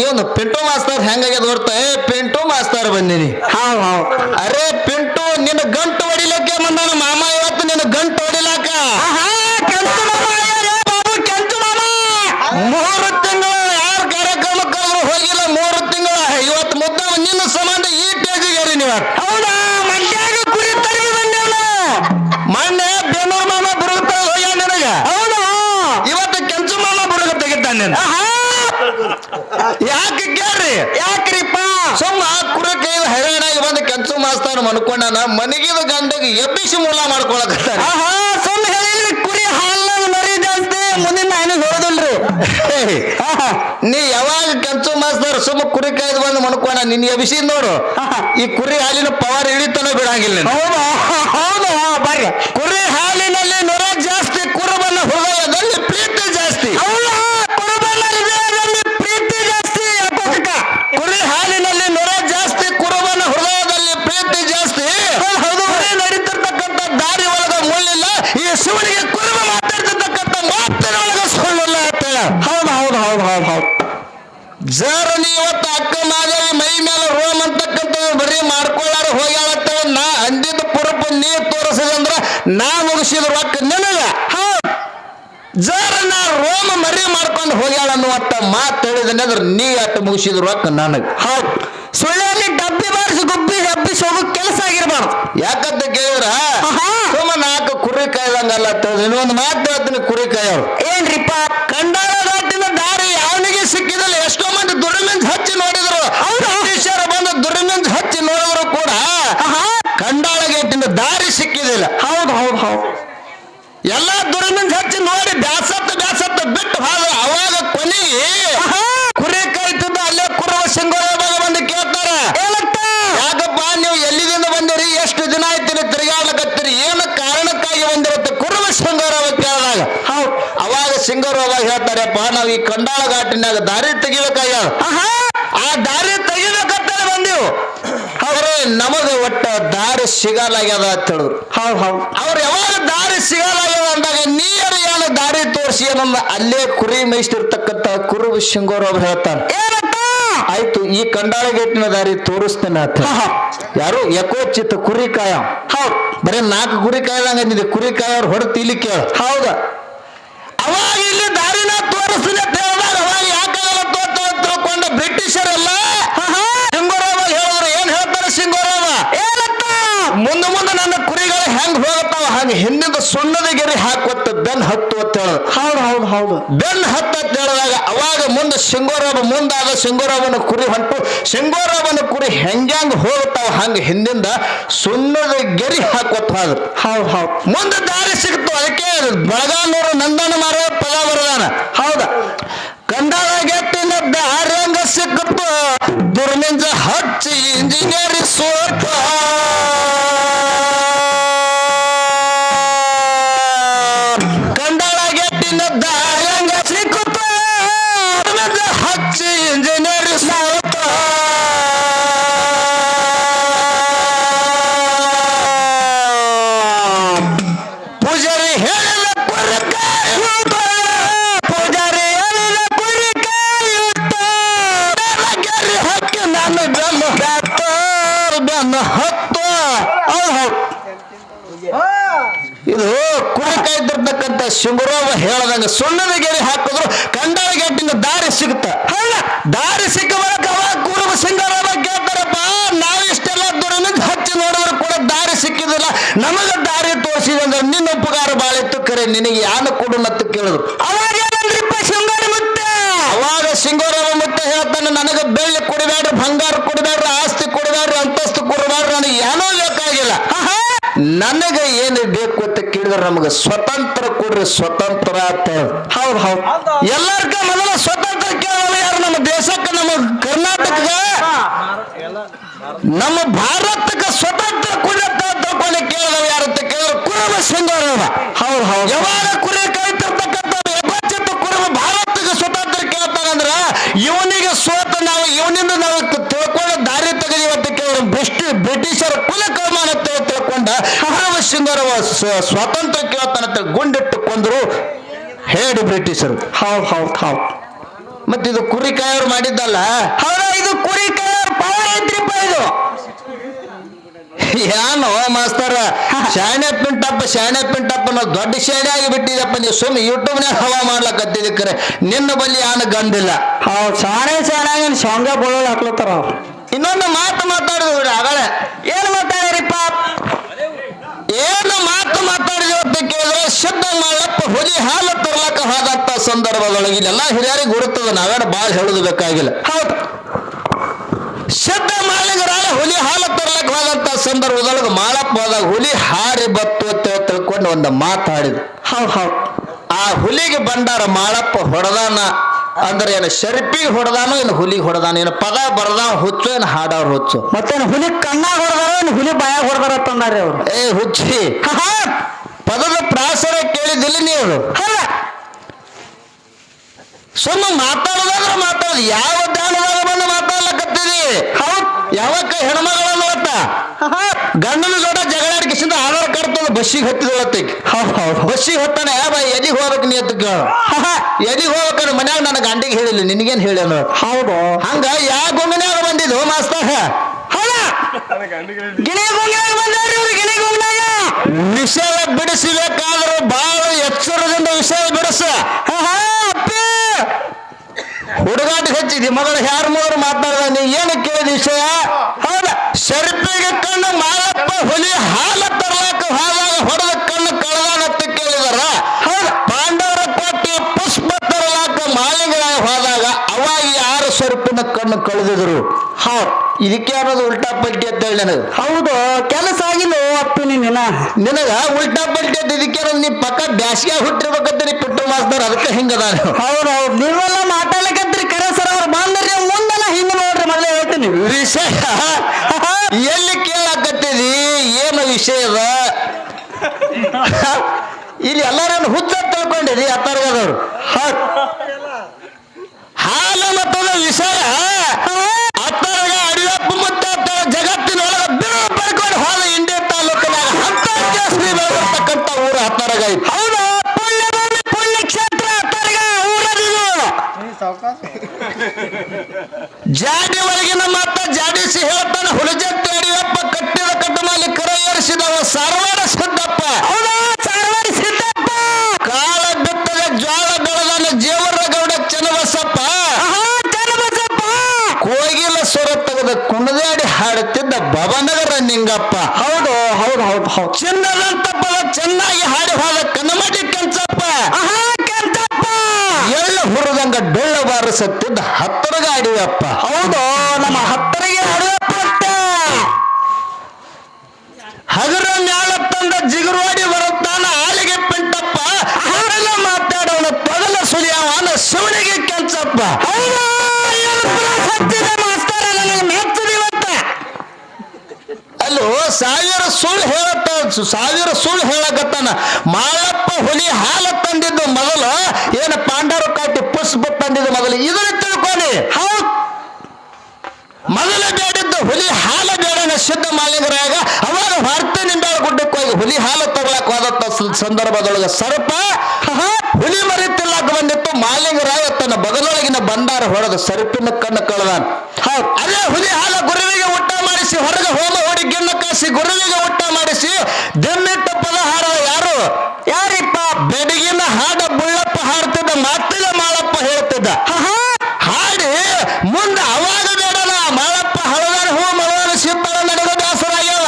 ಇವನು ಪಿಂಟು ಮಾಸ್ತರ್ ಹೆಂಗಾಗ್ಯದ ಗೊತ್ತ ಏ ಪಿಂಟು ಮಾಸ್ತರ್ ಬಂದಿನಿ. ಹಾವ್ ಹಾವ್. ಅರೆ ಪಿಂಟು ನಿನ್ನ ಗಂಟು ಹೊಡಿಲಕ್ಕೆ ಬಂದಾನ ಮಾಮ ಇವತ್ತು ನಿನ್ನ ಗಂಟು ಹೊಡಿಲಾಕ? ಆಹಾ, ಕೆಂಚು ಮಾಮ ಆಗ್ಯಾರ ಬಾಬು ಕೆಂಚು ಮಾಮ. ಮೂರು ತಿಂಗಳು ಯಾರ ಕಾರ್ಯಕ್ರಮಕ್ಕೆ ಹೋಗಿಲ್ಲ ಮೂರು ತಿಂಗಳ. ಇವತ್ತು ಮುದ್ದ ನಿನ್ನ ಸಂಬಂಧ ಈ ಟೇಜಿಗೆ ನೀವು ಹೌದಾ? ಮಂಡ್ಯಾಗ ಕುರಿ ತರಗಿ ಬಂದೇವ್ನ ಮೊನ್ನೆ ಬೇನೂರು ಮಾಮ ಬುರುಗ ಹೋಗ್ಯ ನಿನಗ? ಹೌದಾ ಇವತ್ತು ಕೆಂಚು ಮಾಮ ಬುರುಗ ತೆಗಿತಾನೆ ಯಾಕೆ ಕೇಳ್ರಿ? ಯಾಕ್ರಿಪ್ಪ? ಸುಮ್ಮ ಕುರಿ ಕೈ ಹೈರಾಣಾಗಿ ಬಂದು ಕೆಂಚು ಮಾಸ್ತಾನ ಅನ್ಕೊಂಡಾನ ಮನೆಗಿದ ಗಂಡಗೆ ಎಬ್ಬಿಸಿ ಮೂಲ ಮಾಡ್ಕೊಳಕತ್ತಾರ ಆಹಾ ಹೇಳಿದ್ರಿ ಕುರಿ ಹಾಲ್ನಾಗ ಮರಿ ಜಾಸ್ತಿ ಮುಂದಿನ ನಾನು ಹೇಳೋದಿಲ್ರಿ ನೀ ಯಾವಾಗ ಕೆಂಚು ಮಾಸ್ತರ್ ಸುಮ್ಮ ಕುರಿ ಕಾಯ್ದು ಬಂದು ಮನ್ಕೊಂಡ ನಿನ್ ಎಬ್ಬಿಸಿ ನೋಡು. ಈ ಕುರಿ ಹಾಲಿನ ಪವರ್ ಇಳಿತನ ಬಿಡಂಗಿಲ್ಲ. ಹೌದಾ? ಹೌದಾ? ಬರ್ರಿ. ಕುರಿ ಹಾಲಿನಲ್ಲಿ ನೊರ ಕುರುಬನ ಹೃದಯದಲ್ಲಿ ಪ್ರೀತಿ ಜಾಸ್ತಿ ಹೌದಾ ಕುರುಬನ ಹೃದಯದಲ್ಲಿ ಪ್ರೀತಿ ಜಾಸ್ತಿ ಯಾಕೋಕ ಕುರಿ ಹಾಲಿನಲ್ಲಿ ನೊರ ಜಾಸ್ತಿ ಕುರುಬನ ಹೃದಯದಲ್ಲಿ ಪ್ರೀತಿ ಜಾಸ್ತಿ ಹೌದು, ಹೌದು. ಕುರಿ ನಡೀತಿರ್ತಕ್ಕಂಥ ದಾರಿ ಒಳಗ ಮುಳ್ಳಿಲ್ಲ ಈ ಶಿವನಿಗೆ ಕುರುಬ ಮಾತಾಡ್ತಿರ್ತಕ್ಕಂಥ ಮಾತಿನ ಒಳಗ ಸುಳ್ಳಿಲ್ಲ ಅಂತ ಹೇಳ. ಹೌದು ಹೌದು ಹೌದು ಹೌದು ಹೌದು ಜರ ನೀ ಇವತ್ತು ಅಕ್ಕ ಮಾದೇವಿ ಮೈ ಮೇಲೆ ರೋಮ್ ಅಂತಕ್ಕಂಥದ್ದು ಬರೀ ಮಾಡ್ಕೊಳ್ಳಾರ ಹೋಗ್ಯಾಳತ್ತ ನಾ ಅಂದಿದ್ದ ಪುರುಪ ನೀ ತೋರಿಸಿದಂದ್ರ ನಾ ಮುಗಿಸಿದ ರೊಕ್ಕ ನಿನಗ? ಜರ ನಾ ರೋಮ ಮರಿ ಮಾಡ್ಕೊಂಡು ಹೋಗ್ಯಾಳ ಅನ್ನುವತ್ತ ಮಾತು ಹೇಳಿದನೆ ಅಂದ್ರೆ ನೀ ಅಟ್ಟು ಮುಗಿಸಿದ ರೊಕ್ಕ ನನಗೆ. ಹೌದು. ಸುಳ್ಳಿಯಲ್ಲಿ ಡಬ್ಬಿ ಬಾರಿಸಿ ಗುಬ್ಬಿ ಹಬ್ಬಿಸಿ ಹೋಗೋ ಕೆಲಸ ಆಗಿರ್ಬಾರ್ದು. ಯಾಕಂತ ಕೇಳಿದ್ರ. ಸುಮ್ಮ ನಾಲ್ಕು ಕುರಿ ಕಾಯ್ದಂಗಲ್ಲ ಇನ್ನೊಂದು ಮಾತು ಹೇಳ್ತೀನಿ ಕುರಿ ಕಾಯೋರು. ಏನ್ರಿಪ್ಪ? ಕಂಡಾಳ ದಾಟಿನ ದಾರಿ ಅವನಿಗೆ ಸಿಕ್ಕಿದಲ್ಲಿ. ಎಷ್ಟೋ ಮಂದಿ ದುರ್ಮಿಂದ ಹಚ್ಚಿ ನೋಡಿದ್ರು. ಅವರು ಬ್ರಿಟಿಷರು ಬಂದು ದುರ್ಮಿಂದ ಹಚ್ಚಿ ನೋಡಿದ್ರು ಕೂಡ ಆಹಾ. ಕಂಡಾಳ ಗೇಟಿನ ಸಿಕ್ಕಿದಿಲ್ಲ ಹೌದು ಹೌದು ಹೌದು. ಎಲ್ಲ ದುರ್ಮಿಂದ್ ಹಚ್ಚಿ ನೋಡಿ ಬ್ಯಾಸತ್ತ ಬ್ಯಾಸತ್ತ ಬಿಟ್ಟು ಹೋದ ಅವಾಗ ಕೊನೆ ಕುರಿ ಕರಿತಿದ್ದ ಅಲ್ಲೇ ಕುರುವ ಸಿಂಗೋರದಾಗ ಬಂದು ಕೇಳ್ತಾರ. ಯಾಕಪ್ಪ ನೀವು ಎಲ್ಲಿದಿಂದ ಬಂದಿರಿ? ಎಷ್ಟು ದಿನ ಆಯ್ತಿರಿ ತಿರುಗಾಡ್ಲಕತ್ತೀರಿ? ಏನು ಕಾರಣಕ್ಕಾಗಿ ಬಂದಿರುತ್ತೆ? ಕುರುವ ಸಿಂಗೋರವ ಕೇಳಿದಾಗ. ಹೌದು. ಅವಾಗ ಸಿಂಗರವಾಗ ಹೇಳ್ತಾರಪ್ಪ ನಾವು ಈ ಕಂಡಾಳ ಘಾಟಿನಾಗ ದಾರಿ ತೆಗಿಬೇಕಾಗ್ಯಾವ ಆಹಾ ಆ ದಾರಿ ತೆಗಿಬೇಕಂತಾನೆ ಬಂದೀವು ಅವ್ರೆ ನಮಗ ಒಟ್ಟ ದಾರಿ ಸಿಗಲಾಗ್ಯದ ಅಂತ ಹೇಳಿದ್ರು. ಹೌದು ಹೌದು. ಅವ್ರು ಯಾವಾಗ ದಾರಿ ಸಿಗಲಾಗ್ಯದ ಅಂದಾಗ ನೀರು ಏನು ದಾರಿ ತೋರಿಸಿ ಏನಂದ ಅಲ್ಲೇ ಕುರಿ ಮೇಯಿಸ್ತಿರ್ತಕ್ಕಂತ ಕುರುಬ ಶಿಂಗೋರ್ ಹೇಳ್ತಾನೆ ಹೇಳ್ತಾರೆ. ಆಯ್ತು ಈ ಕಂಡಾಳ ಗೇಟಿನ ದಾರಿ ತೋರಿಸ್ತೇನೆ ಅಂತ ಯಾರು? ಯಕೋಚಿತ ಕುರಿ ಕಾಯ. ಹೌದು. ಬರೀ ನಾಲ್ಕು ಕುರಿ ಕಾಯ್ದಂಗ ಅಂದಿದೆ ಕುರಿ ಕಾಯೋರು ಹೊಡೆದು ಇಲ್ಲಿ ಕೇಳ. ಹೌದ. ಅವಾಗ ಇಲ್ಲಿ ದಾರಿನ ತೋರಿಸ್ತೀನಿ ಅಂತ ಹೇಳಿದಾಗ ಅವಾಗ ಯಾಕಾಗಲ್ಲ ತೋತ ತಿಳ್ಕೊಂಡ ಬ್ರಿಟಿಷರೆಲ್ಲ ಆಹಾ ಸಿಂಗೋರಾಮ ಹೇಳಿದ್ರು ಏನ್ ಹೇಳ್ತಾರೆ ಸಿಂಗೋರಾಮ ಏನಂತ ಮುಂದೆ ಮುಂದೆ ನನ್ನ ಕುರಿಗಳು ಹೆಂಗ್ ಹೋಗತ್ತಾವ ಹಂಗ ಹಿಂದಿಂದ ಸುಣ್ಣದ ಗೆರಿ ಹಾಕುತ್ತ ಬೆನ್ ಹತ್ತು ಅಂತ ಹೇಳಿದ್ರು ಹೌದು ಹೌದು. ಬೆನ್ ಹತ್ತ ಅಂತ ಹೇಳಿದಾಗ ಅವಾಗ ಮುಂದೆ ಸಿಂಗೋರಾಬ ಮುಂದಾಗ ಸಿಂಗೋರಾಬನ ಕುರಿ ಹೊಂಟು. ಸಿಂಗೋರಾಬನ ಕುರಿ ಹೆಂಗ್ಯಾಂಗ್ ಹೋಗ್ತಾವ ಹಂಗ ಹಿಂದಿಂದ ಸುಣ್ಣದ ಗೆರಿ ಹಾಕೋತ ಹೋದ್ರು ಹೌದು ಹೌದು. ಮುಂದೆ ದಾರಿ ಸಿಕ್ತು ಅದಕ್ಕೆ ಬಳಗಾನೂರು ನಂದನ ಮಾರೋ ಪದ ಬರದಾನ. ಹೌದ. ಹತ್ತು. ಇದು ಕುಡಕ ಇದ್ದಿರ್ತಕ್ಕಂಥ ಶಿವರಾಮ ಹೇಳದಂಗ ಸುಣ್ಣದ ಗೆರೆ ಹಾಕಿದ್ರು ಕಂಡಾರ ಗೇಟಿಂದ ದಾರಿ ಸಿಗುತ್ತ. ದಾರಿ ಸಿಕ್ಕ ಬರಕ ಅವಾಗ ಕುರುಬ ಸಿಂಗರಾಮ ಕೇಳ್ತಾರಪ್ಪ, ನಾವಿಷ್ಟೆಲ್ಲ ದುರ್ಮಿಂದ ಹಚ್ಚಿ ನೋಡೋರು ಕೂಡ ದಾರಿ ಸಿಕ್ಕಿದಿಲ್ಲ. ನಮಗ ದಾರಿ ತೋರಿಸಿದ್ರೆ ನಿನ್ನ ಉಪಕಾರ ಬಾಳಿತ್ತು ಕರೆ, ನಿನಗೆ ಯಾನ ಕೊಡು ಮತ್ತೆ ಕೇಳಿದ್ರು ಅವಾಗ ಏನಂದ್ರಿಪ್ಪ ಶೃಂಗಾರ ಮುತ್ತೆ ಅವಾಗ ಸಿಂಗೋರಾಮ ಮುತ್ತ ಹೇಳ್ತಾನೆ ನನಗೆ ಬೆಳ್ಳಿ ಕೊಡಬೇಡ್ರಿ ಬಂಗಾರ ಕೊಡಬೇಡ್ರಿ ಆಸ್ತಿ ಕೊಡಬೇಡ್ರಿ ಅಂತಸ್ತು ಕೊಡಬೇಡ್ರಿ ನನಗೆ ಏನೂ ಬೇಕಾಗಿಲ್ಲ ಆಹಾ ನನಗೆ ಏನು ಬೇಕು ಅಂತ ಕೇಳಿದ್ರೆ ನಮಗೆ ಸ್ವತಂತ್ರ ಕೊಡ್ರಿ ಸ್ವತಂತ್ರ ಅಂತ. ಹೌದು ಹೌದು ಎಲ್ಲರ್ಕ ಮೊದಲ ಸ್ವತಂತ್ರ ಕೇಳೋರು ಯಾರು ನಮ್ಮ ದೇಶಕ್ಕೆ ನಮ್ಮ ಕರ್ನಾಟಕದ ನಮ್ಮ ಭಾರತಕ್ಕೆ ಸ್ವತಂತ್ರ ಕುರಿತ ತಿಳ್ಕೊಂಡು ಕೇಳಿದವ ಯಾರು ಅಂತ ಕೇಳಿದ್ರು ಕುರುಬ ಸಿಂಗರವ ಹೌದು ಹೌದು ಯಾವಾಗ ಕುರಿ ಕಾಯ್ತಿರ್ತಕ್ಕಂಥ ಎಪ್ಪಚ್ಚಿತ್ತು ಕುರುಬ ಭಾರತಕ್ಕೆ ಸ್ವತಂತ್ರ ಕೇಳ್ತಾರಂದ್ರ ಇವನಿಗೆ ಸೋತ ನಾವು ಇವನಿಂದ ನಾವು ತಿಳ್ಕೊಂಡು ದಾರಿ ತೆಗೆದಿವ ಅಂತ ಕೇಳಿದ್ರು ಬ್ರಿಟಿ ಬ್ರಿಟಿಷರ ಕುಲ ಕರ್ಮಾನ ತಿಳ್ಕೊಂಡ ಸ್ವ- ಸ್ವಾತಂತ್ರ್ಯ ಕೇಳ್ತಾನಂತ ಗುಂಡಿಟ್ಟು ಕೊಂದ್ರು ಹೇಳಿ ಬ್ರಿಟಿಷರು. ಹೌ ಹೌ ಹೌ ಮತ್ತೆ ಇದು ಕುರಿ ಕಾಯೋರು ಮಾಡಿದ್ದಲ್ಲ? ಹೌದ ಇದು ಕುರಿ ಕಾಯೋರ್ ಪವರ್ ಐತ್ರಿಪ್ಪ ಇದು. ಯಾನೋ ಮಾಸ್ತರ? ಶಾಣೆ ಪಿಂಟಪ್ಪ ಶಾಣೆ ಪಿಂಟಪ್ಪ ನಾವು ದೊಡ್ಡ ಶಾಣೆ ಆಗಿ ಬಿಟ್ಟಿದಪ್ಪ ನೀವು ಸುಮ್ಮನೆ ಯೂಟ್ಯೂಬ್ನ್ಯಾಗ ಹವಾ ಮಾಡ್ಲಕತ್ತಿದ್ದ ಕರೆ ನಿನ್ನ ಬಲ್ಲಿ ಆನ ಗಂಡಿಲ್ಲ? ಹೌದು ಶಾಣೆ ಶಾಣೆ ಶೇಂಗಾ ಬಳ್ಳೊಳ್ಳಿ ಹಾಕ್ಲತ್ತಾರ ಇನ್ನೊಂದು ಮಾತು ಮಾತಾಡಿದ್ರು ಆಗಲೇ. ಏನ್ ಮಾತಾಡ್ಯಾರಿಪ್ಪ ಏನು ಮಾತು ಅಂತ ಕೇಳಿದ್ರೆ ಶಬ್ದ ಮಾಡಪ್ಪ ಹುಲಿ ಹಾಲು ತರ್ಲಕ್ಕ ಹೋದಂತ ಸಂದರ್ಭದೊಳಗೆ. ಇಲ್ಲೆಲ್ಲ ಹಿರಿಯರಿಗೆ ಗುರುತದ ನಾವೇನು ಭಾಳ ಹೇಳುದು ಬೇಕಾಗಿಲ್ಲ. ಹೌದು. ಶಬ್ದ ಮಾಲಿಗರಾಗ ಹುಲಿ ಹಾಲು ತರ್ಲಕ್ಕ ಹೋದಂತ ಸಂದರ್ಭದೊಳಗೆ ಮಾಳಪ್ಪ ಹೋದಾಗ ಹುಲಿ ಹಾರಿ ಬತ್ತು ಅಂತ ತಿಳ್ಕೊಂಡು ಒಂದು ಮಾತಾಡಿದ ಹೌದು ಹೌದು. ಆ ಹುಲಿಗೆ ಬಂಡಾರ ಮಾಳಪ್ಪ ಹೊಡೆದಾನ ಅಂದ್ರೆ ಏನು ಶರ್ಪಿಗೆ ಹೊಡೆದಾನೋ ಏನು ಹುಲಿ ಹೊಡೆದಾನ ಏನು ಪದ ಬರ್ದ ಹುಚ್ಚು ಏನು ಹಾಡವ್ರು ಹುಚ್ಚು. ಮತ್ತೇನು ಹುಲಿ ಕಣ್ಣಾಗ ಹೊಡೆದಾರ ಏನು ಹುಲಿ ಬಾಯಾಗ ಹೊಡೆದಾರ ತಂದಾರೆ ಅವ್ರು. ಏ ಹುಚ್ಚಿ. ಪದದ ಪ್ರಾಸರ ಕೇಳಿದಿಲ್ಲ ನೀವು ಅಲ್ಲ ಸುಮ್ಮ ಮಾತಾಡೋದಾದ್ರೆ ಮಾತಾಡೋದು ಯಾವ ದಾನದಾಗ ಬಂದು ಮಾತಾಡ್ಲಕತ್ತೀರಿ? ಯಾವ ಯಾವಕ್ಕ ಹೆಣ್ಮಗಳನ್ನ ಒಟ್ಟ? ಗಂಡನ ಜೋಡ ಜಗಳಾಡಿಕಿಸಿಂದ ಆಧಾರ್ ಕಾರ್ಡ್ ತಂದು ಬಸ್ಸಿಗೆ ಹತ್ತಿದಳತ್ತೈತಿ ಹೌದ್ ಹೌದ್. ಬಸ್ಸಿಗೆ ಹತ್ತಾನೆ ಯಾವ ಎಲ್ಲಿ ಹೋಗ್ಬೇಕು ನೀ ಅಂತ ಕೇಳ ಹೋಗ್ಬೇಕಂದ್ರೆ ಮನ್ಯಾಗ ನನ್ನ ಗಂಡಿಗೆ ಹೇಳಿಲ್ಲ ನಿನಗೇನು ಹೇಳ್ಯಾನ ಹೌದು. ಹಂಗ ಯಾವ ಗುಂಗನ್ಯಾಗ ಬಂದಿದ್ದು ಮಾಸ್ತಾಗ ಹೌದ. ಗುಂಗ್ಯಾಗ ಬಂದ ಗುಂಗ್ನಾಗ ವಿಷಯ ಬಿಡಿಸಬೇಕಾದ್ರೂ ಬಹಳ ಎಚ್ಚರದಿಂದ ವಿಷಯ ಬಿಡಿಸ. ಹುಡುಗಾಟ ಹಚ್ಚಿದಿ. ಮೊದಲು ಯಾರ ಮೂವರು ಮಾತಾಡ್ದ ನೀ ಏನು ಕೇಳಿದ ವಿಷಯ? ಹೌದ ಶರ್ಪಿಗೆ ಕಣ್ಣು ಮಾಲಪ್ಪ ಹುಲಿ ಹಾಲ ತರ್ಲಾಕ ಹೋದಾಗ ಹೊಡೆದ ಕಣ್ಣು ಕಳೆದಾಗತ್ತ ಕೇಳಿದಾರ. ಹೌದ, ಪಾಂಡವರ ಕೊಟ್ಟು ಪುಷ್ಪ ತರಲಾಕ ಮಾಲಿಂಗ ಹೋದಾಗ ಅವಾಗ ಯಾರು ಶರ್ಪಿನ ಕಣ್ಣು ಕಳೆದಿದ್ರು? ಹೌದ್. ಇದಕ್ಕೆ ಅನ್ನೋದು ಉಲ್ಟಾ ಪಲ್ಟಿ ಅಂತ ಹೇಳಿ ನನಗೆ. ಹೌದು ಕೆಲಸ ಆಗಿಲ್ಲ ಅಪ್ಪ ನಿನ್ನ. ನಿನಗ ಉಲ್ಟಾ ಪಲ್ಟಿ ಅಂತ ಇದಕ್ಕೆ ಅನ್ನೋದು ನೀ ಪಕ್ಕ ಬ್ಯಾಸಿಗೆ ಹುಟ್ಟಿರ್ಬೇಕಂತ ಪುಟ್ಟು ಮಾಸ್ತಾರ ಅದಕ್ಕೆ ಹಿಂಗದಾನ ಹೌದು ಹೌದು. ನೀವೆಲ್ಲ ಮಾತಾಡ್ಲಿಕ್ಕಂತೀರಿ ಕರೆ ಸರ್ ಅವ್ರು ಬಂದ್ರೆ ಮುಂದೆಲ್ಲ ಹಿಂಗ ನೋಡ್ರಿ ಮೊದಲೇ ಹೇಳ್ತೀನಿ. ವಿಷಯ? ಎಲ್ಲಿ ಕೇಳಾಕತ್ತೀರಿ ಏನು ಅದ? ಇಲ್ಲಿ ಎಲ್ಲರನ್ನು ಹುಚ್ಚ ತಿಳ್ಕೊಂಡಿರಿ ಅತ್ತಾರ್ಗದವ್ರು ಹಾಲು ಮತ್ತದ ವಿಷಯ? ಜಾಡಿ ಒಳಗಿನ ಮಾತ ಜಾಡಿಸಿ ಹೇಳ್ತಾನೆ ಹುಲಜತ್ತಿ ಯಡಿಯಪ್ಪ ಕಟ್ಟಿದ ಕಟ್ಟನಲ್ಲಿ ಕರ ಏರಿಸಿದವ ಸರ್ವಾಡ ಸಿದ್ದಪ್ಪ. ಹೌದಾ? ಸಾರವಾಡಿ ಸಿದ್ದಪ್ಪ. ಕಾಳ ಬಿತ್ತದ ಜ್ವಾಳ ಬೆಳೆದಾನ ಜೇವರ ಗೌಡ ಚನ್ನಬಸಪ್ಪ. ಆಹಾ, ಚನ್ನಬಸಪ್ಪ. ಕೋಗಿಲ ಸ್ವರ ತೆಗೆದ ಕುಣದಾಡಿ ಹಾಡುತ್ತಿದ್ದ ಭವನಗರ ನಿಂಗಪ್ಪ ಹೌದು ಹೌದು ಹೌದು ಹೌದು. ಚಿನ್ನದಂತ ಪದ ಚೆನ್ನಾಗಿ ಹಾಡಿ ಹೋದ ಕನ್ನಮಡಿ ಕಂಚಪ್ಪ. ಆಹಾ ಡೊಳ್ಳು ಹತ್ತರ ಗಾಡಿ ಅಪ್ಪ ಹೌದು ನಮ್ಮ ಹತ್ತರಿಗೆ ಅಡಿಯಪ್ಪ ಹಗರ ಮ್ಯಾಲಪ್ಪ ತಂದ ಜಿಗುರುವಾಡಿ ಬರುತ್ತಾನ ಆಲಿಗೆ ಪಿಂಟಪ್ಪ. ಅವರೆಲ್ಲ ಮಾತಾಡೋಣ ಪಗಲ ಸುಲಿಯವನ ಶಿವನಿಗೆ ಕೆಲ್ಸಪ್ಪ ಅಲ್ಲೋ ಸಾವಿರ ಸುಳ್ಳು ಹೇಳತ್ತ ಸಾವಿರ ಸುಳ್ಳು ಹೇಳಕತ್ತಾನ. ಮಾಳಪ್ಪ ಹುಲಿ ಹಾಲ ತಂದಿದ್ದು ಮೊದಲು ಏನು ಪಾಂಡವರು ಪುಷ್ಪ ಮೊದಲು. ಇದನ್ನ ತಿಳ್ಕೊಳ್ಳಿ. ಹೌದು. ಮೊದಲು ಬೇಡಿದ್ದು ಹುಲಿ ಹಾಲ ಬೇಡನ ಸಿದ್ಧ ಮಾಲಿಂಗರಾಗ ಅವರ ಹೊರತ ನಿಂಬಾಳ ಗುಡ್ಡಕ್ಕೆ ಹೋಗಿ ಹುಲಿ ಹಾಲು ತಗೊಳಕ್ ಹೋದಂತ ಸಂದರ್ಭದೊಳಗೆ ಸರ್ಪ ಹುಲಿ ಮರಿ ತಿನ್ನಕ್ ಬಂದಿತ್ತು ಮಾಲಿಂಗರಾಯ ತನ್ನ ಬಗಲೊಳಗಿನ ಬಂದಾರ ಹೊಡೆದ ಸರ್ಪಿನ ಕಣ್ಣು ಕಳೆದಾನ. ಹೌದು. ಅದೇ ಹುಲಿ ಹಾಲ ಗುರುವಿಗೆ ಊಟ ಮಾಡಿಸಿ ಹೊರಗೆ ಹೋಮ ಹೊಡಿ ಗಿಣ್ಣ ಕಾಸಿ ಗುರುವಿಗೆ ಊಟ ಮಾಡಿಸಿ ದೆಮ್ಮಿಟ್ಟ ಪದ ಹಾಡದ ಯಾರು ಯಾರಿಪ್ಪ ಬೆಡಗಿನ ಹಾಡ ಬುಳ್ಳಪ್ಪ ಹಾಡ್ತಿದ್ದ ಮಾತಿನ ಹೇಳ್ತಿದ್ದ ಹಾಡಿ ಮುಂದೆ ಅವಾಗ ಬೇಡಲ್ಲ ಮಾಳಪ್ಪ ಹಳದಾರ ಹೂ ಮಳವಾರ ಸಿಪ್ಪಳ ನನಗ ದಾಸರಾಗ್ಯವ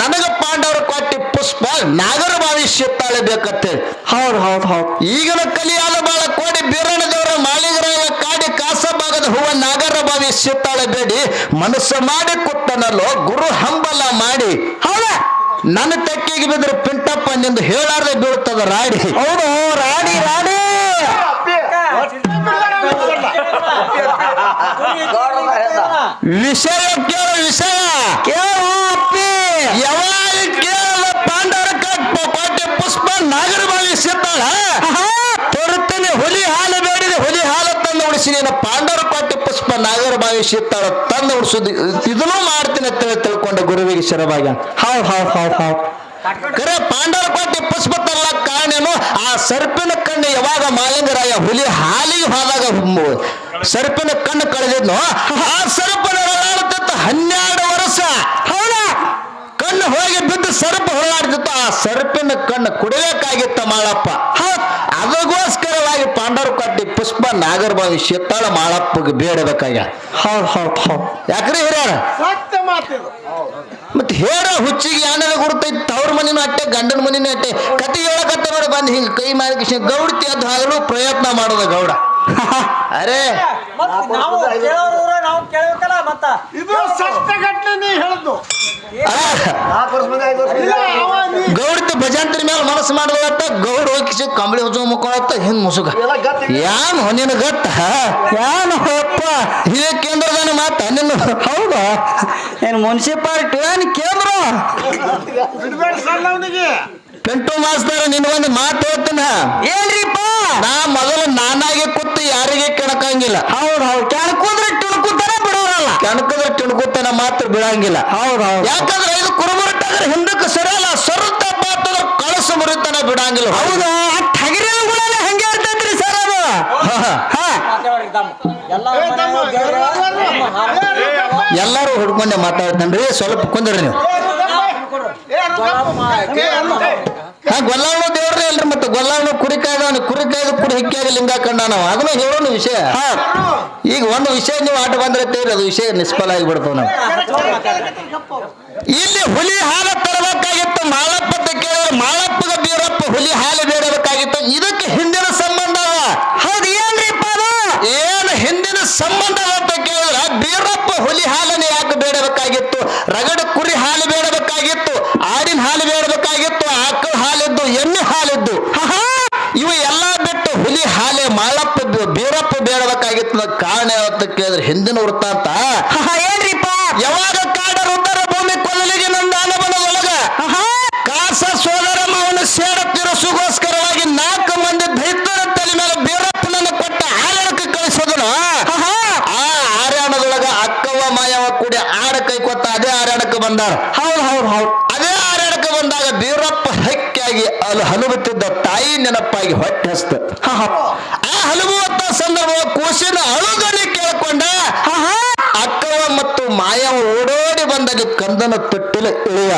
ನನಗ ಪಾಂಡವರು ಕೊಟ್ಟಿ ಪುಷ್ಪ ನಾಗರ ಬಾವಿ ಶಿತ್ತಾಳೆ ಬೇಕತ್ತೆ. ಹೌದು ಹೌದು ಹೌದು. ಈಗಿನ ಕಲಿಯಾಲ ಬಾಳ ಕೋಡಿ ಬೀರಣದವರ ಮಾಳಿಗರಾಯ ಕಾಡಿ ಕಾಸಭಾಗದ ಹೂವ ನಾಗರ ಬಾವಿ ಶಿತ್ತಾಳೆ ಬೇಡಿ. ಮನಸ್ಸು ಮಾಡಿ ಕೊಟ್ಟನಲ್ಲೋ ಗುರು ಹಂಬಲ ಮಾಡಿ. ಹೌದ? ನನ್ನ ತೆಕ್ಕಿಗೆ ಬಿದ್ರೆ ಪಿಂಟಪ್ಪ ನಿಂದು ಹೇಳಾರ್ದೆ ಬೀಳ್ತದ ರಾಡಿ. ಹೌದು ರಾಡಿ ರಾಡಿ. ವಿಷಯ ಕೇಳ ವಿಷಯ. ಕೇಳು ಅಪ್ಪಿ. ಯಾವಾಗ ಕೇಳ ಪಾಂಡವರ ಕೋಟೆ ಪುಷ್ಪ ನಾಗರ ಬಾವಿ ಸಿದ್ದಾಳ ತರುತ್ತೇನೆ ಹುಲಿ ಹಾಲು ಬೇಡಿದೆ ಹುಲಿ ಹಾಲು ತಂದು ಉಡಿಸಿ ನೀನು ಪಾಂಡವರ ಪಾಟ್ಯ ಪುಷ್ಪ ನಾಗರ ಸಿದ್ದಾಳ ತಂದು ಉಡಿಸೋದು. ಇದನ್ನು ಮಾಡ್ತೀನಿ ಅಂತ ಹೇಳಿ ತಿಳ್ಕೊಂಡೆ ಗುರುವಿಗೆ ಶಿರವಾಗಿ ಹೌದು ಹೌದು ಹೌದು ಹೌದು ಕರೆ ಪಾಂಡವರ ಕೋಟೆ ಪುಷ್ಪ ತರಲ ಕಾರಣ ಏನು? ಆ ಸರ್ಪಿನ ಕಣ್ಣು ಯಾವಾಗ ಮಾಲಿಂಗರಾಯ ಹುಲಿ ಹಾಲಿಗೆ ಹೋದಾಗ ಸರ್ಪಿನ ಕಣ್ಣು ಕಳೆದಿದ್ನೋ? ಆ ಸರ್ಪನ ಹನ್ನೆರಡು ವರ್ಷ. ಹೌದಾ? ಕಣ್ಣು ಹೋಗಿ ಬಿದ್ದು ಸರ್ಪ ಹೊರಳಾಡ್ತಿತ್ತು ಆ ಸರ್ಪಿನ ಕಣ್ಣು ಕುಡಿಬೇಕಾಗಿತ್ತ ಮಾಳಪ್ಪ. ಹೌದ್. ಅದಕ್ಕೋಸ್ಕರವಾಗಿ ಪಾಂಡವರು ಕಟ್ಟಿ ಪುಷ್ಪ ನಾಗರಬಾವಿ ಶೀತಾಳ ಮಾಳಪ್ಪಗೆ ಬೇಡಬೇಕಾಗ್ಯ ಹೌದ್ ಹೌದ್ ಹೌದ್. ಯಾಕ್ರಿ ಹಿರಿಯರ? ಮತ್ತೆ ಹೇಳ ಹುಚ್ಚಿಗೆ ಯಾನದ ಗುರ್ತೈತಿ? ತವ್ರ ಮನಿನೂ ಅಟ್ಟೆ ಗಂಡನ ಮನಿನೂ ಅಟ್ಟೆ. ಕತೆ ಹೇಳಕತ್ತ ನೋಡಿ ಬಂದು ಹಿಂಗೆ ಕೈ ಮಾಡಿ ಗೌಡ್ತಿ ಅದು ಆಗಲು ಪ್ರಯತ್ನ ಮಾಡೋದ ಗೌಡ. ಅರೆ ನಾವು ಕೇಳೋರು ನಾವು ಕೇಳಬೇಕಲ್ಲ ಮತ್ತ? ಇದು ನೀ ಹೇಳ್ದು. ಗೌಡ್ತಿ ಭಜಂತ್ರಿ ಮೇಲೆ ಮನಸ್ಸು ಮಾಡಲತ್ತ ಗೌಡ ಹೋಗಿಸಿ ಕಂಬಳಿ ಹೊಸ ಮುಕ್ಕೊಳತ್ತ ಹಿಂದ್ ಮುಸುಗ? ಯಾನ್ ಹೊನ್ನಿನ ಗಟ್ಟ ಯಾನ್ ಹೋಪ್ಪ? ಇದೇ ಕೇಂದ್ರದಾನ ಮಾತ ನಿನ್ನ ಹೌದಾ? ಏನ್ ಮುನ್ಸಿಪಾಲಿಟಿ ಏನ್ ಕೇಂದ್ರ? ಬಿಡ್ಬೇಡ ಸಣ್ಣ ಅವನಿಗೆ. ಪೆಂಟು ಮಾಸ್ತರ ನಿನ್ನ ಒಂದು ಮಾತು ಹೇಳ್ತೀನ? ಏನ್ರಿಪ್ಪ? ನಾ ಮೊದಲು ನಾನಾಗೆ ಕೂತು ಯಾರಿಗೆ ಕೆಣಕಂಗಿಲ್ಲ. ಹೌದ್ ಹೌದ್. ಕೆಣಕುದ್ರೆ ಟುಣಕುತ್ತಾನೆ ಬಿಡೋರಲ್ಲ. ಕೆಣಕದ್ರೆ ತಿಳ್ಕೊತಾನ ಮಾತ್ರ ಬಿಡಂಗಿಲ್ಲ. ಹೌದ್ ಹೌದ್. ಯಾಕಂದ್ರೆ ಇದು ಕುರುಮುರುಟಾದ್ರೆ ಹಿಂದಕ್ಕೆ ಸರಿಯಲ್ಲ ಸರುತ್ತ ಬಾತದ ಕಳಸು ಮುರಿತಾನ ಬಿಡಂಗಿಲ್ಲ. ಹೌದಾ ಟಗರಿಗಳನ್ನ ಹಂಗೆ ಇರ್ತೈತ್ರಿ ಸರ್ ಅದು? ಎಲ್ಲಾರು ಹುಡ್ಕೊಂಡೆ ಮಾತಾಡ್ತಾನ್ರಿ ಸ್ವಲ್ಪ ಕುಂದ್ರಿ ನೀವು. ಗೊಲ್ಲಾವಣ ದೇವ್ರಿ ಅಲ್ರಿ ಮತ್ತೆ ಗೊಲ್ಲಾವಣ ಕುರಿಕಾಯ್ದ ಕಾಯ್ದವನು ಕುರಿ ಕಾಯ್ದು ಕುರಿ ಹಿಕ್ಕಿಯಾಗಿ ಲಿಂಗ ಕಂಡ ನಾವು. ಅದನ್ನ ಹೇಳೋಣ ವಿಷಯ. ಈಗ ಒಂದು ವಿಷಯ ನೀವು ಆಟ ಬಂದ್ರೆ ತೇರಿ ಅದು ವಿಷಯ ನಿಷ್ಫಲ ಆಗಿಬಿಡ್ತಾವ ನಾವು ಇಲ್ಲಿ ಹುಲಿ ಹಾಲು ತರಬೇಕಾಗಿತ್ತು ಮಾಳಪ್ಪ ಅಂತ ಕೇಳಿದ್ರೆ ಮಾಳಪ್ಪಗ ಬೀರಪ್ಪ ಹುಲಿ ಹಾಲು ಬೇಡಬೇಕಾಗಿತ್ತು ಇದಕ್ಕೆ ಹಿಂದಿನ ಸಂಬಂಧ ಅದ ಹೌದು ಏನ್ರಿಪ್ಪ ಅದು ಏನು ಹಿಂದಿನ ಸಂಬಂಧ ಅದ ಅಂತ ಕೇಳಿದ್ರೆ ಬೀರಪ್ಪ ಹುಲಿ ಹಾಲನ್ನು ಯಾಕೆ ಬೇಡಬೇಕಾಗಿತ್ತು ರಗಡ ಕುರಿ ಹಾಲು ಬೇಡಬೇಕಾಗಿತ್ತು ಆಡಿನ ಹಾಲು ಬೇಡಬೇಕಾಗಿತ್ತು ಆಕಳ ಹಾಲಿದ್ದು ಎಮ್ಮೆ ಹಾಲಿದ್ದು ಆಹಾ! ಇವು ಎಲ್ಲ ಬಿಟ್ಟು ಹುಲಿ ಹಾಲೆ ಮಾಳಪ್ಪ ಬೀರಪ್ಪ ಬೇಡಬೇಕಾಗಿತ್ತು ಕಾರಣ ಯಾವತ್ತ ಕೇಳಿದ್ರೆ ಹಿಂದಿನ ವೃತ್ತಾಂತ ಏನ್ರಿಪ್ಪ ಯಾವಾಗ ಕಾಡ ಉತ್ತರ ಭೂಮಿ ಕೊಲ್ಲಲಿಗೆ ನಂದಾನ ಬನದೊಳಗ ಕಾಸ ಸೋದರ ಮಾವನ ಸೇಡ ಸುಗೋಸ್ಕರವಾಗಿ ನಾಲ್ಕು ಮಂದಿ ದೈತ್ಯರ ತಲೆ ಮೇಲೆ ಬೀರಪ್ಪನನ್ನು ಕೊಟ್ಟ ಆರಣಕ್ಕೆ ಕಳಿಸೋದನು. ಆ ಆರ್ಯಾಣದೊಳಗ ಅಕ್ಕವ ಮಾಯವ ಕೂಡಿ ಆಡ ಕೈ ಕೊತ್ತ ಅದೇ ಆರ್ಯಾಣಕ್ಕೆ ಬಂದಾರ. ಹೌದು ಹೌದು ಹೌದ್. ಅಲ್ಲಿ ಹಲುಬುತ್ತಿದ್ದ ತಾಯಿ ನೆನಪಾಗಿ ಹೊಟ್ಟೆ ಹಸ್ತ. ಆ ಹಲುಬುವಂತ ಸಂದರ್ಭ ಕೂಸಿನ ಅಳುಗಡೆ ಕೇಳಿಕೊಂಡ ಅಕ್ಕವ ಮತ್ತು ಮಾಯವ ಓಡೋಡಿ ಬಂದಾಗ ಕಂದನ ತೊಟ್ಟಿಲ ಇಳಿಯ.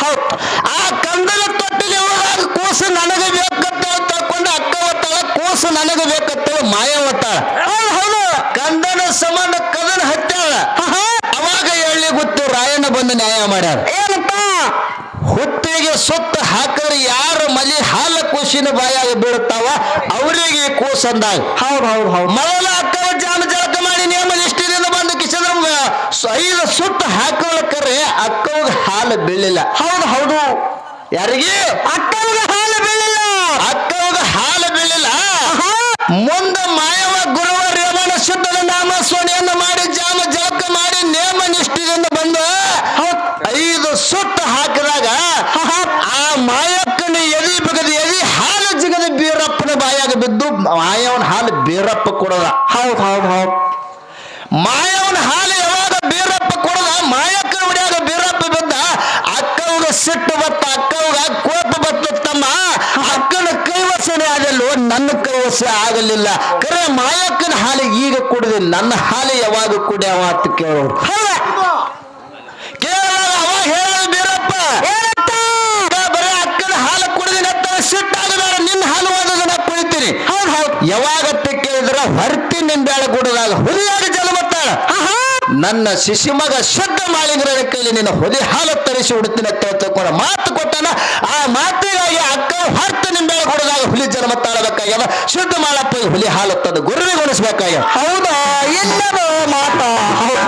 ಹೌದ್. ಆ ಕಂದನ ತೊಟ್ಟಿಲ ಇಳಿದಾಗ ಕೂಸು ನನಗೆ ಬೇಕಂತ ತಿಳ್ಕೊಂಡು ಅಕ್ಕವ ತಳ ಕೂಸು ನನಗೆ ಬೇಕಂತ ಮಾಯವ ತಾಳ. ಹೌದು ಕಂದನ ಸಮಾನ ಕದನ ಹತ್ತಾಳ ಅವಾಗ ಎಳ್ಳಿ ಗೊತ್ತು ರಾಯಣ್ಣ ಬಂದು ನ್ಯಾಯ ಮಾಡ್ಯಾರ ಏನಪ್ಪ ಹುಟ್ಟಿಗೆ ಸುತ್ತ ಹಾಕಿದ್ರೆ ಯಾರು ಮಲಿ ಕೂಸಿನ ಬಾಯಾಗ ಬೀಳುತ್ತಾವ? ಅವರಿಗೆ ಕೋಸಂದಾಗ ಹೌದು ಹೌದು ಹೌದು. ಮೊದಲ ಅಕ್ಕವ ಜಾಮ ಜಳಕ ಮಾಡಿ ನೇಮ ನಿಷ್ಠದಿಂದ ಬಂದು ಕಿಸಿದ್ರ ಐದು ಸುತ್ತ ಹಾಕೋಳಕರೆ ಅಕ್ಕವಾಗ ಹಾಲು ಬೀಳಿಲ್ಲ. ಹೌದು ಹೌದು. ಯಾರಿಗೆ? ಅಕ್ಕವ್ಗ ಹಾಲು ಬೀಳಿಲ್ಲ. ಅಕ್ಕವಾಗ ಹಾಲು ಬೀಳಿಲ್ಲ. ಮುಂದೆ ಮಾಯವ ಗುರುವ ರೇವಣ ಶುದ್ಧನ ನಾಮ ಸೋಣಿಯನ್ನು ಮಾಡಿ ಜಾಮ ಜಳಕ ಮಾಡಿ ನೇಮ ನಿಷ್ಠದಿಂದ ಬಂದು ಐದು ಸುತ್ತ ಹಾಕಿದಾಗ ಆ ಮಾಯಕ್ಕನ ಎದಿ ಬಿಗದ ಎದಿ ಹಾಲು ಜಿಗದ ಬೀರಪ್ಪನ ಬಾಯಾಗ ಬಿದ್ದು ಮಾಯವನ ಹಾಲು ಬೇರಪ್ಪ ಕೊಡದ. ಹೌದು ಹೌದು ಹೌದ್. ಮಾಯವನ ಹಾಲು ಯಾವಾಗ ಬೇರಪ್ಪ ಕೊಡದ? ಮಾಯಕ್ಕ ಹೊಡೆಯಾಗ ಬೇರಪ್ಪ ಬಿದ್ದ ಅಕ್ಕವಾಗ ಸಿಟ್ಟು ಬತ್ತ ಅಕ್ಕವಾಗ ಕೋಪ ಬತ್ತ ತಮ್ಮ ಅಕ್ಕನ ಕೈವಸನೆ ಆಗಲ್ಲೋ ನನ್ನ ಕೈವಸ ಆಗಲಿಲ್ಲ. ಕರೆ ಮಾಯಕ್ಕನ ಹಾಲು ಈಗ ಕುಡಿದೆ ನನ್ನ ಹಾಲು ಯಾವಾಗ ಕುಡಿಯವ ಅಂತ ಕೇಳೋರು. ಕೇಳಿದಾಗ ಅವಾಗ ಹೇಳೋದು ಬೀರಪ್ಪ ಏನಂತ ಬರೀ ಅಕ್ಕನ ಹಾಲು ಕುಡಿದಿನ ಸಿಟ್ಟಾಗಬೇಡ ನಿನ್ನ ಹಾಲು ಓದೋದನ್ನ ಕುಡಿತೀನಿ ಹೌದು ಹೌದು ಯಾವಾಗ ಅಂತ ಕೇಳಿದ್ರ ಹೊರ್ತಿ ನಿಂಬೆಳ ಗುಡದಾಗ ಹುಲಿಯಾಗ ಜಲಮತ್ತಾಳ ನನ್ನ ಶಿಶುಮಗ ಶುದ್ಧ ಮಾಳಿಂಗರ ಕೈಲಿ ನಿನ್ನ ಹುಲಿ ಹಾಲು ತರಿಸಿ ಉಡುತ್ತಿನ ತಗೊಂಡ ಮಾತು ಕೊಟ್ಟನ. ಆ ಮಾತಿಗಾಗಿ ಅಕ್ಕ ಹೊರ್ತ ನಿಂಬೆಳ ಗುಡದಾಗ ಹುಲಿ ಜನ್ಮ ತಾಳಬೇಕಾಗ್ಯದ ಶುದ್ಧ ಮಾಡಪ್ಪ ಹುಲಿ ಹಾಲು ತಂದು ಗುರುವಿಗೊಳಿಸ್ಬೇಕಾಗ್ಯದ ಹೌದಾ? ಎಲ್ಲ ಮಾತ. ಹೌದು.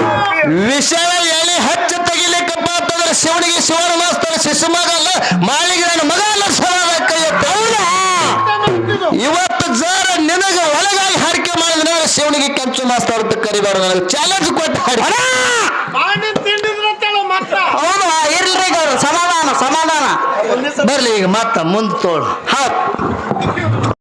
ವಿಷಯ ಎಳಿ ಹಚ್ಚ ತೆಗಿಲಿಕ್ಕಪ್ಪ ಅಂತಂದ್ರೆ ಶಿವನಿಗೆ ಶಿವನ ಮಾಸ್ತರ ಶಿಶು ಮಗ ಅಲ್ಲ ಮಾಳಿಗೆ ನನ್ನ ಮಗ ಅಲ್ಲ ಸವಾಲ ಇವ. ಇವತ್ತು ಜರ ನಿನಗೆ ಒಳಗಾಗಿ ಹಾರಿಕೆ ಮಾಡಿದ್ರೆ ಶಿವನಿಗೆ ಕೆಂಚು ಮಾಸ್ತರ್ ಅಂತ ಕರಿಬೇಡ ನನಗೆ. ಚಾಲೆಂಜ್ ಕೊಟ್ಟು ಹೌದಾ? ಇರ್ಲಿ ಸಮಾಧಾನ ಸಮಾಧಾನ. ಬರ್ಲಿ ಈಗ ಮತ್ತ ಮುಂದೆ ತೋಳು. ಹೌದು